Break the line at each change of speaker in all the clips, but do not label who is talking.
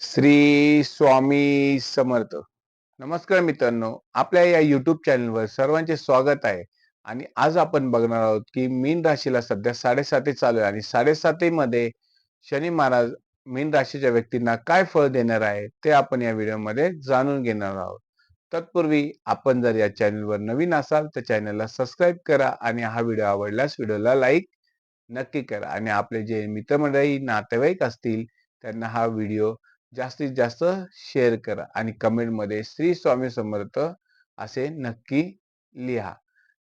श्री स्वामी समर्थ. नमस्कार मित्रांनो आपल्या या युट्यूब चॅनलवर सर्वांचे स्वागत आहे. आणि आज आपण बघणार आहोत की मीन राशीला सध्या साडेसाती चालू आहे. आणि साडेसाती मध्ये शनी महाराज मीन राशीच्या व्यक्तींना काय फळ देणार आहे ते आपण या व्हिडिओमध्ये जाणून घेणार आहोत. तत्पूर्वी आपण जर या चॅनलवर नवीन असाल तर चॅनलला सबस्क्राईब करा आणि हा व्हिडिओ आवडल्यास व्हिडिओला लाईक नक्की करा. आणि आपले जे मित्रमंडळी नातेवाईक असतील त्यांना हा व्हिडिओ जास्तीत जास्त शेअर करा आणि कमेंटमध्ये श्री स्वामी समर्थ असे नक्की लिहा.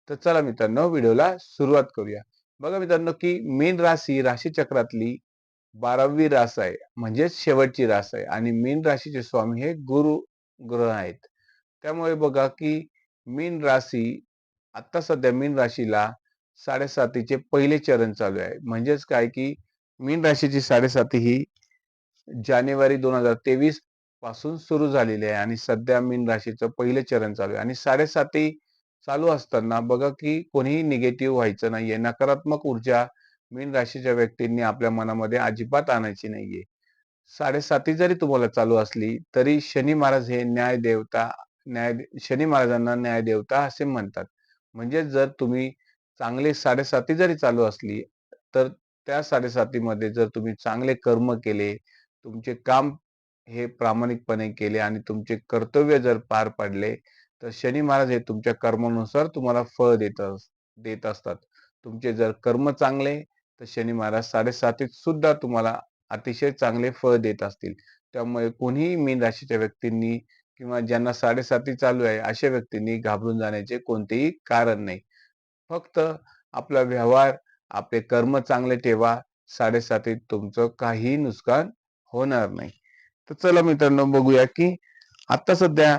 तर चला मित्रांनो व्हिडिओला सुरुवात करूया. बघा मित्रांनो की मीन राशी राशीचक्रातली बारावी रास आहे म्हणजेच शेवटची रास आहे. आणि मीन राशीचे स्वामी हे गुरु ग्रह आहेत. त्यामुळे बघा की मीन राशी आता सध्या मीन राशीला साडेसातीचे पहिले चरण चालू आहे. म्हणजेच काय की मीन राशीची साडेसाती ही जानेवारी दोन हजार तेवीसपासून सुरू झालेली आहे आणि सध्या मीन राशीचं पहिले चरण चालू आहे. आणि साडेसाती चालू असताना बघा की कोणीही निगेटिव्ह व्हायचं नाहीये. नकारात्मक ऊर्जा मीन राशीच्या व्यक्तींनी आपल्या मनामध्ये अजिबात आणायची नाहीये. साडेसाती जरी तुम्हाला चालू असली तरी शनी महाराज हे न्याय देवता न्याय शनी महाराजांना न्याय देवता असे म्हणतात. म्हणजे जर तुम्ही चांगले साडेसाती जरी चालू असली तर त्या साडेसातीमध्ये जर तुम्ही चांगले कर्म केले तुमचे काम हे प्रामाणिकपणे केले आणि तुमचे कर्तव्य जर पार पाडले तर शनी महाराज हे तुमच्या कर्मानुसार तुम्हाला फळ देत देत असतात. तुमचे जर कर्म चांगले तर शनी महाराज साडेसातीत सुद्धा तुम्हाला अतिशय चांगले फळ देत असतील. त्यामुळे कोणीही मीन राशीच्या व्यक्तींनी किंवा ज्यांना साडेसाती चालू आहे अशा व्यक्तींनी घाबरून जाण्याचे कोणतेही कारण नाही. फक्त आपला व्यवहार आपले कर्म चांगले ठेवा साडेसातीत तुमचं काही नुकसान होणार नाही. तर चला मित्रांनो बघूया की आता सध्या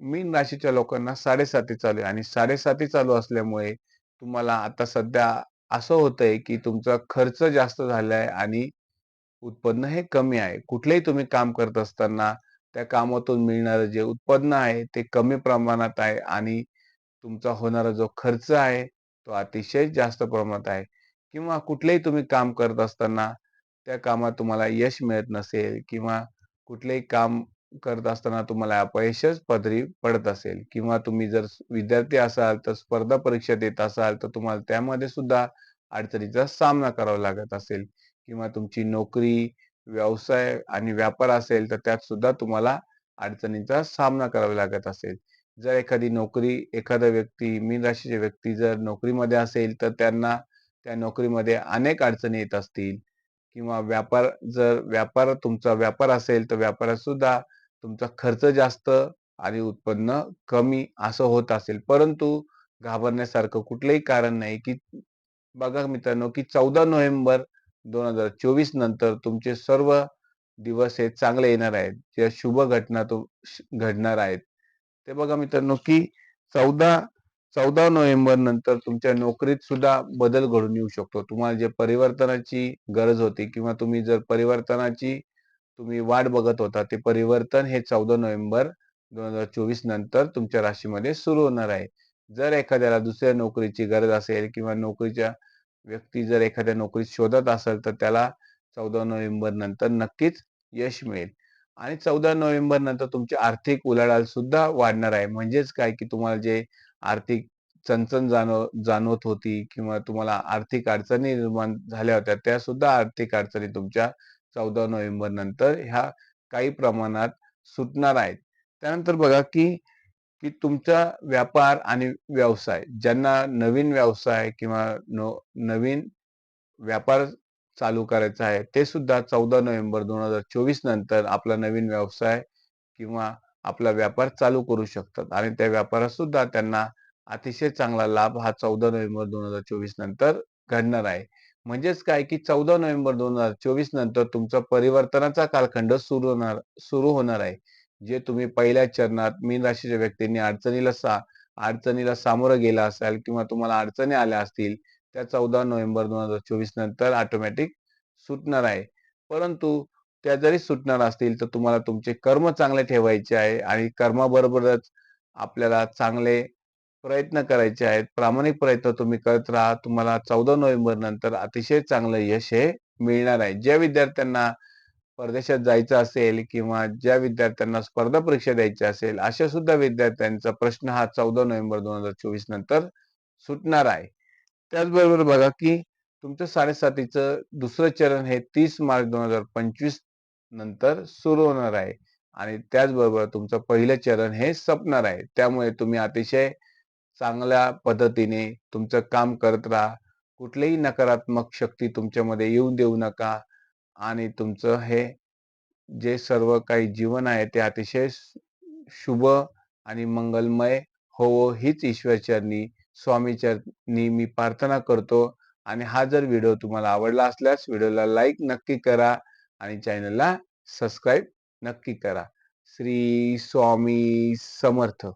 मीन राशीच्या लोकांना साडेसाती चालू आहे. आणि साडेसाती चालू असल्यामुळे तुम्हाला आता सध्या असं होतंय की तुमचा खर्च जास्त झालाय आणि उत्पन्न हे कमी आहे. कुठलेही तुम्ही काम करत असताना त्या कामातून मिळणारं जे उत्पन्न आहे ते कमी प्रमाणात आहे आणि तुमचा होणारा जो खर्च आहे तो अतिशय जास्त प्रमाणात आहे. किंवा कुठलेही तुम्ही काम करत असताना त्या कामात तुम्हाला यश मिळत नसेल किंवा कुठलेही काम करत असताना तुम्हाला अपयशच पदरी पडत असेल किंवा तुम्ही जर विद्यार्थी असाल तर स्पर्धा परीक्षा देत असाल तर तुम्हाला त्यामध्ये सुद्धा अडचणीचा सामना करावा लागत असेल किंवा तुमची नोकरी व्यवसाय आणि व्यापार असेल तर त्यात सुद्धा तुम्हाला अडचणींचा सामना करावा लागत असेल. जर एखादी नोकरी एखादा व्यक्ती मीन राशीचे व्यक्ती जर नोकरीमध्ये असेल तर त्यांना त्या नोकरीमध्ये अनेक अडचणी येत असतील. किंवा व्यापार जर व्यापार तुमचा व्यापार असेल तर व्यापारात सुद्धा तुमचा खर्च जास्त आणि उत्पन्न कमी असं होत असेल. परंतु घाबरण्यासारखं कुठलंही कारण नाही की बघा मित्रांनो की चौदा नोव्हेंबर दोन हजार चोवीस नंतर तुमचे सर्व दिवस हे चांगले येणार आहेत. ज्या शुभ घटना तो घडणार आहेत. ते बघा मित्रांनो की चौदा चौदा नोव्हेंबर नंतर तुमच्या नोकरीत सुद्धा बदल घडून येऊ शकतो. तुम्हाला जे परिवर्तनाची गरज होती किंवा तुम्ही जर परिवर्तनाची तुम्ही वाट बघत होता ते परिवर्तन हे चौदा नोव्हेंबर दोन हजार चोवीस नंतर तुमच्या राशीमध्ये सुरू होणार आहे. जर एखाद्याला दुसऱ्या नोकरीची गरज असेल किंवा नोकरीच्या व्यक्ती जर एखाद्या नोकरीत शोधत असेल तर त्याला चौदा नोव्हेंबर नंतर नक्कीच यश मिळेल. आणि चौदा नोव्हेंबर नंतर तुमची आर्थिक उलाढाल सुद्धा वाढणार आहे. म्हणजेच काय की तुम्हाला जे आर्थिक चणचण जाणव जाणवत होती किंवा तुम्हाला आर्थिक अडचणी निर्माण झाल्या होत्या त्या सुद्धा आर्थिक अडचणी तुमच्या चौदा नोव्हेंबर नंतर ह्या काही प्रमाणात सुटणार आहेत. त्यानंतर बघा की की तुमचा व्यापार आणि व्यवसाय ज्यांना नवीन व्यवसाय किंवा नवीन व्यापार चालू करायचा आहे ते सुद्धा चौदा नोव्हेंबर दोन हजार चोवीस नंतर आपला नवीन व्यवसाय किंवा आपला व्यापार चालू करू शकतात आणि त्या व्यापारात सुद्धा त्यांना अतिशय चांगला लाभ हा चौदा नोव्हेंबर दोन हजार चोवीस नंतर घडणार आहे. म्हणजेच काय की चौदा नोव्हेंबर दोन हजार चोवीस नंतर तुमचा परिवर्तनाचा कालखंड सुरू होणार सुरू होणार आहे. जे तुम्ही पहिल्या चरणात मीन राशीच्या व्यक्तींनी अडचणीला सा अडचणीला सामोरं गेला असाल किंवा तुम्हाला अडचणी आल्या असतील त्या चौदा नोव्हेंबर दोन हजार चोवीस नंतर ऑटोमॅटिक सुटणार आहे. परंतु त्या जरी सुटणार असतील तर तुम्हाला तुमचे कर्म चांगले ठेवायचे आहे आणि कर्माबरोबरच आपल्याला चांगले प्रयत्न करायचे आहेत. प्रामाणिक प्रयत्न तुम्ही करत राहा. तुम्हाला चौदा नोव्हेंबर नंतर अतिशय चांगलं यश हे मिळणार आहे. ज्या विद्यार्थ्यांना परदेशात जायचं असेल किंवा ज्या विद्यार्थ्यांना स्पर्धा परीक्षा द्यायची असेल अशा सुद्धा विद्यार्थ्यांचा प्रश्न हा चौदा नोव्हेंबर दोन हजार चोवीस नंतर सुटणार आहे. त्याचबरोबर बघा की तुमचं साडेसातीचं दुसरं चरण हे तीस मार्च दोन हजार पंचवीस नंतर सुरू होणार आहे. आणि त्याचबरोबर तुमचं पहिलं चरण हे संपणार आहे. त्यामुळे तुम्ही अतिशय चांगल्या पद्धतीने तुमचं काम करत राहा. कुठलीही नकारात्मक शक्ती तुमच्यामध्ये येऊन देऊ नका. आणि तुमचं हे जे सर्व काही जीवन आहे ते अतिशय शुभ आणि मंगलमय होवो हीच ईश्वरचरणी स्वामीचरणी मी प्रार्थना करतो. आणि हा जर व्हिडिओ तुम्हाला आवडला असल्यास व्हिडिओला लाईक नक्की करा. आणि चॅनलला सबस्क्राईब नक्की करा. श्री स्वामी समर्थ.